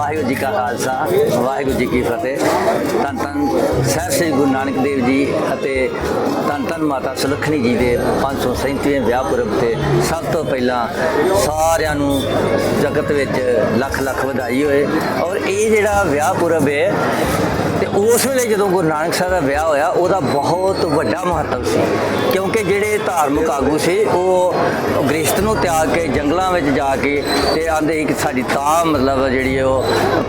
ਵਾਹਿਗੁਰੂ ਜੀ ਕਾ ਖਾਲਸਾ, ਵਾਹਿਗੁਰੂ ਜੀ ਕੀ ਫਤਿਹ। ਧੰਨ ਧੰਨ ਸਾਹਿਬ ਸ੍ਰੀ ਗੁਰੂ ਨਾਨਕ ਦੇਵ ਜੀ ਅਤੇ ਧੰਨ ਧੰਨ ਮਾਤਾ ਸੁਲੱਖਣੀ ਜੀ ਦੇ 537ਵੇਂ ਵਿਆਹ ਪੁਰਬ ਤੇ ਸਭ ਤੋਂ ਪਹਿਲਾਂ ਸਾਰਿਆਂ ਨੂੰ ਜਗਤ ਵਿੱਚ ਲੱਖ ਲੱਖ ਵਧਾਈ ਹੋਏ। ਔਰ ਇਹ ਜਿਹੜਾ ਵਿਆਹ ਪੁਰਬ ਹੈ ਤੇ ਉਸ ਵੇਲੇ ਜਦੋਂ ਗੁਰੂ ਨਾਨਕ ਸਾਹਿਬ ਦਾ ਵਿਆਹ ਹੋਇਆ, ਉਹਦਾ ਬਹੁਤ ਵੱਡਾ ਮਹੱਤਵ ਸੀ। ਕਿਉਂਕਿ ਜਿਹੜੇ ਧਾਰਮਿਕ ਆਗੂ ਸੀ, ਉਹ ਗ੍ਰਸਤ ਨੂੰ ਤਿਆਗ ਕੇ ਜੰਗਲਾਂ ਵਿੱਚ ਜਾ ਕੇ ਤੇ ਆਂਦੇ ਕਿ ਸਾਡੀ ਤਾਂ ਮਤਲਬ ਜਿਹੜੀ ਉਹ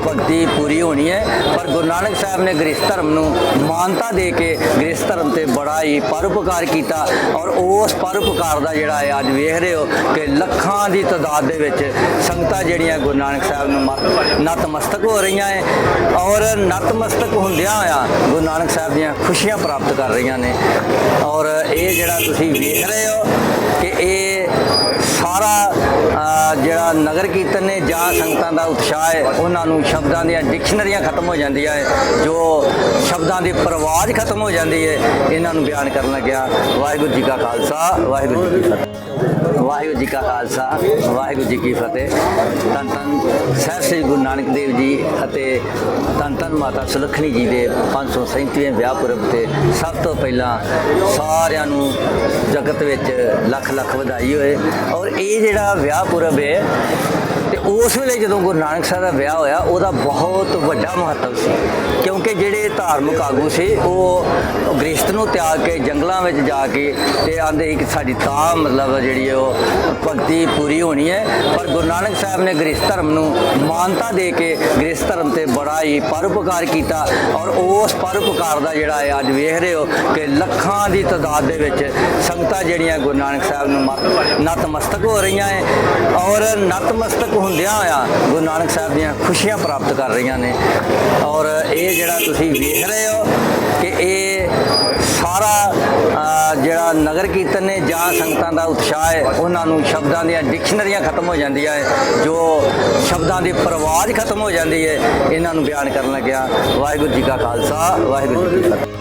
ਭਗਤੀ ਪੂਰੀ ਹੋਣੀ ਹੈ। ਪਰ ਗੁਰੂ ਨਾਨਕ ਸਾਹਿਬ ਨੇ ਗ੍ਰਸਤ ਧਰਮ ਨੂੰ ਮਾਨਤਾ ਦੇ ਕੇ ਗ੍ਰਸਤ ਧਰਮ ਤੇ ਬੜਾ ਹੀ ਪਰਉਪਕਾਰ ਕੀਤਾ ਔਰ ਉਸ ਪਰਉਪਕਾਰ ਦਾ ਜਿਹੜਾ ਹੈ ਅੱਜ ਵੇਖ ਰਹੇ ਹੋ ਕਿ ਲੱਖਾਂ ਦੀ ਤਾਦਾਦ ਦੇ ਵਿੱਚ ਸੰਗਤਾਂ ਜਿਹੜੀਆਂ ਗੁਰੂ ਨਾਨਕ ਸਾਹਿਬ ਨੂੰ ਮਤ- ਨਤਮਸਤਕ ਹੋ ਰਹੀਆਂ ਹੈ ਔਰ ਨਤਮਸਤਕ ਹੁੰਦਿਆਂ ਹੋਇਆ, ਗੁਰੂ ਨਾਨਕ ਸਾਹਿਬ ਦੀਆਂ ਖੁਸ਼ੀਆਂ ਪ੍ਰਾਪਤ ਕਰ ਰਹੀਆਂ ਨੇ। ਔਰ ਇਹ ਜਿਹੜਾ ਤੁਸੀਂ ਵੇਖ ਰਹੇ ਹੋ ਕਿ ਇਹ ਸਾਰਾ ਅ, ਜਿਹੜਾ ਨਗਰ ਕੀਰਤਨ ਨੇ ਜਾਂ ਸੰਗਤਾਂ ਦਾ ਉਤਸ਼ਾਹ ਹੈ, ਉਹਨਾਂ ਨੂੰ ਸ਼ਬਦਾਂ ਦੀਆਂ ਡਿਕਸ਼ਨਰੀਆਂ ਖਤਮ ਹੋ ਜਾਂਦੀਆਂ ਹੈ, ਜੋ ਸ਼ਬਦਾਂ ਦੀ ਪਰਵਾਜ਼ ਖਤਮ ਹੋ ਜਾਂਦੀ ਹੈ, ਇਹਨਾਂ ਨੂੰ ਬਿਆਨ ਕਰਨ ਲੱਗਿਆ। ਵਾਹਿਗੁਰੂ ਜੀ ਕਾ ਖਾਲਸਾ, ਵਾਹਿਗੁਰੂ ਜੀ ਕੀ ਫਤਿਹ। ਵਾਹਿਗੁਰੂ ਜੀ ਕਾ ਖਾਲਸਾ, ਵਾਹਿਗੁਰੂ ਜੀ ਕੀ ਫਤਿਹ। ਧੰਨ ਧੰਨ ਸਾਹਿਬ ਸ੍ਰੀ ਗੁਰੂ ਨਾਨਕ ਦੇਵ ਜੀ ਅਤੇ ਧੰਨ ਧੰਨ ਮਾਤਾ ਸੁਲੱਖਣੀ ਜੀ ਦੇ 537ਵੇਂ ਵਿਆਹ ਪੁਰਬ ਤੇ ਸਭ ਤੋਂ ਪਹਿਲਾਂ ਸਾਰਿਆਂ ਨੂੰ ਜਗਤ ਵਿੱਚ ਲੱਖ ਲੱਖ ਵਧਾਈ ਹੋਏ ਔਰ ਇਹ ਜਿਹੜਾ ਵਿਆਹ ਪੁਰਬ ਹੈ, ਤੇ ਉਸ ਵੇਲੇ ਜਦੋਂ ਗੁਰੂ ਨਾਨਕ ਸਾਹਿਬ ਦਾ ਵਿਆਹ ਹੋਇਆ, ਉਹਦਾ ਬਹੁਤ ਵੱਡਾ ਮਹੱਤਵ ਸੀ। ਕਿਉਂਕਿ ਜਿਹੜੇ ਧਾਰਮਿਕ ਆਗੂ ਸੀ, ਉਹ ਗ੍ਰਸਤ ਨੂੰ ਤਿਆਗ ਕੇ ਜੰਗਲਾਂ ਵਿੱਚ ਜਾ ਕੇ ਤੇ ਆਂਦੇ ਕਿ ਸਾਡੀ ਤਾਂ ਮਤਲਬ ਜਿਹੜੀ ਉਹ ਭਗਤੀ ਪੂਰੀ ਹੋਣੀ ਹੈ ਪਰ ਗੁਰੂ ਨਾਨਕ ਸਾਹਿਬ ਨੇ ਗ੍ਰਸਤ ਧਰਮ ਨੂੰ ਮਾਨਤਾ ਦੇ ਕੇ ਗ੍ਰਸਤ ਧਰਮ ਤੇ ਬੜਾ ਹੀ ਪਰਉਪਕਾਰ ਕੀਤਾ ਔਰ ਉਸ ਪਰਉਪਕਾਰ ਦਾ ਜਿਹੜਾ ਹੈ ਅੱਜ ਵੇਖ ਰਹੇ ਹੋ ਕਿ ਲੱਖਾਂ ਦੀ ਤਾਦਾਦ ਦੇ ਵਿੱਚ ਸੰਗਤਾਂ ਜਿਹੜੀਆਂ ਗੁਰੂ ਨਾਨਕ ਸਾਹਿਬ ਨੂੰ ਮਤ- ਨਤਮਸਤਕ ਹੋ ਰਹੀਆਂ ਹੈ ਔਰ ਨਤਮਸਤਕ ਹੁੰਦਿਆਂ ਹੋਇਆ ਗੁਰੂ ਨਾਨਕ ਸਾਹਿਬ ਦੀਆਂ ਖੁਸ਼ੀਆਂ ਪ੍ਰਾਪਤ ਕਰ ਰਹੀਆਂ ਨੇ ਔਰ ਇਹ ਜਿਹੜਾ ਤੁਸੀਂ ਵੇਖ ਰਹੇ ਹੋ ਕਿ ਇਹ ਜਿਹੜਾ ਨਗਰ ਕੀਰਤਨ ਨੇ ਜਾਂ ਸੰਗਤਾਂ ਦਾ ਉਤਸ਼ਾਹ ਹੈ, ਉਹਨਾਂ ਨੂੰ ਸ਼ਬਦਾਂ ਦੀਆਂ ਡਿਕਸ਼ਨਰੀਆਂ ਖਤਮ ਹੋ ਜਾਂਦੀਆਂ ਹੈ, ਜੋ ਸ਼ਬਦਾਂ ਦੀ ਪਰਵਾਜ਼ ਖਤਮ ਹੋ ਜਾਂਦੀ ਹੈ, ਇਹਨਾਂ ਨੂੰ ਬਿਆਨ ਕਰਨ ਲੱਗਿਆ। ਵਾਹਿਗੁਰੂ ਜੀ ਕਾ ਖਾਲਸਾ, ਵਾਹਿਗੁਰੂ ਜੀ ਕੀ ਫਤਿਹ।